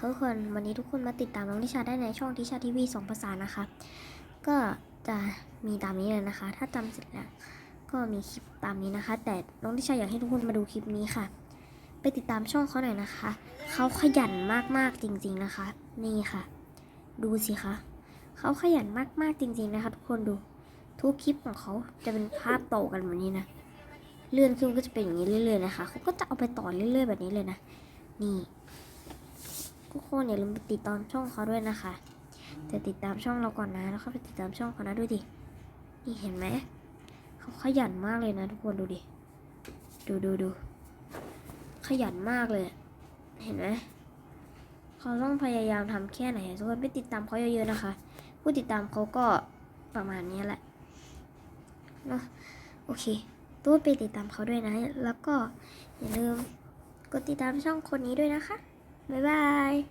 ทุกคนวันนี้ทุกคนมาติดตามน้องทิชาได้ในช่องทิชาทีวีสองภาษานะคะ ก็จะมีตามนี้เลยนะคะ ถ้าจำเสร็จแล้วก็มีคลิปตามนี้นะคะ แต่น้องทิชาอยากให้ทุกคนมาดูคลิปนี้ค่ะ ไปติดตามช่องเขาหน่อยนะคะ เขาขยันมากๆจริงๆนะคะ นี่ค่ะ ดูสิคะเขาขยันมากๆจริง ๆนะคะ ทุกคนดูทุกคลิปของเขาจะเป็นภาพโตกันแบบนี้นะเลื่อนขึ้นก็จะเป็นอย่างนี้เรื่อยๆนะคะเขาก็จะเอาไปต่อเรื่อยๆ แบบนี้เลยนะ นี่ ทุกคนอย่าลืมไปติดตามช่องเขาด้วยนะคะแต่ติดตามช่องเราก่อนนะ แล้วเข้าไปติดตามช่องเขานะดูดิ นี่เห็นไหม เขาขยันมากเลยนะทุกคนดูดิ ดูดูดู ขยันมากเลย เห็นไหม เขาต้องพยายามทำแค่ไหนทุกคนไปติดตามเขาเยอะๆนะคะ ผู้ติดตามเขาก็ประมาณนี้แหละเนาะโอเคตู้ไปติดตามเขาด้วยนะ แล้วก็อย่าลืมกดติดตามช่องคนนี้ด้วยนะคะ บ๊ายบาย